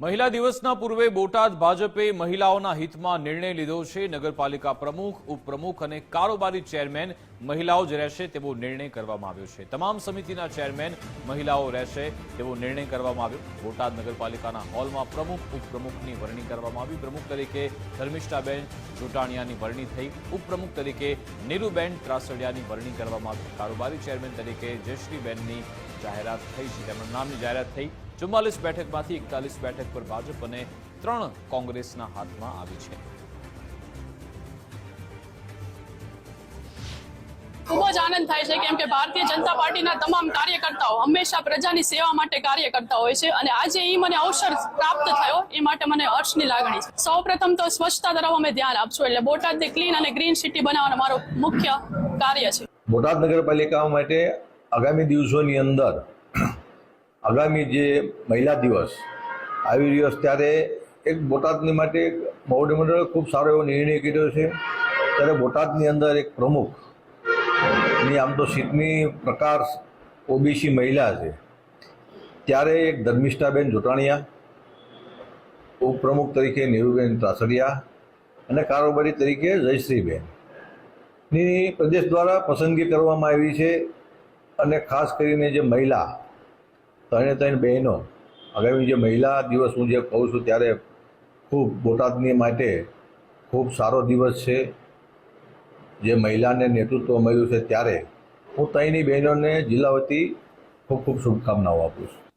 મહિલા દિવસના પૂર્વે બોટાદ ભાજપે મહિલાઓના હિતમાં નિર્ણય લીધો છે. નગરપાલિકા પ્રમુખ, ઉપપ્રમુખ અને કારોબારી ચેરમેન મહિલાઓ જ રહેશે તેવો નિર્ણય કરવામાં આવ્યો છે. તમામ સમિતિના ચેરમેન મહિલાઓ રહેશે તેવો નિર્ણય કરવામાં આવ્યો. બોટાદ નગરપાલિકાના હોલમાં પ્રમુખ, ઉપપ્રમુખની વરણી કરવામાં આવી. પ્રમુખ તરીકે ધર્મિષ્ઠાબેન જોટાણીયાની વરણી થઈ. ઉપપ્રમુખ તરીકે નીરુબેન ત્રાસડિયાની વરણી કરવામાં આવી. કારોબારી ચેરમેન તરીકે જયશ્રીબેનની જાહેરાત થઈ છે. તેમના નામની જાહેરાત થઈ. ચુમ્માલીસ બેઠકમાંથી એકતાલીસ બેઠક પર ભાજપ અને ત્રણ કોંગ્રેસના હાથમાં આવી છે. ખૂબ જ આનંદ થાય છે કેમ કે ભારતીય જનતા પાર્ટીના તમામ કાર્યકર્તાઓ હંમેશા પ્રજાની સેવા માટે કાર્ય કરતા હોય છે અને આજે એ મને અવસર પ્રાપ્ત થયો એ માટે મને હર્ષની લાગણી છે. સૌ પ્રથમ તો સ્વચ્છતા તરફ અમે ધ્યાન આપશું એટલે બોટાદને ક્લીન અને ગ્રીન સિટી બનાવવાનો મારો મુખ્ય કાર્ય છે. બોટાદ નગરપાલિકા માટે આગામી દિવસોની અંદર આગામી જે મહિલા દિવસ આવી દિવસ ત્યારે એક બોટાદની માટે મંડળે ખૂબ સારો એવો નિર્ણય કર્યો છે. ત્યારે બોટાદની અંદર એક પ્રમુખની આમ તો સીટની પ્રકાર ઓબીસી મહિલા છે. ત્યારે એક ધર્મિષ્ઠાબેન જોટાણીયા, ઉપપ્રમુખ તરીકે નીરુબેન ત્રાસડિયા અને કારોબારી તરીકે જયશ્રીબેન. ની પ્રદેશ દ્વારા પસંદગી કરવામાં આવી છે અને ખાસ કરીને જે મહિલા ત્રણે ત્રણ બહેનો. આગામી જે મહિલા દિવસ હું જે કહું છું ત્યારે ખૂબ બોટાદની માટે ખૂબ સારો દિવસ છે. જે મહિલાને નેતૃત્વ મળ્યું છે ત્યારે હું ત્રણની બહેનોને જિલ્લા વતી ખૂબ ખૂબ શુભકામનાઓ આપું છું.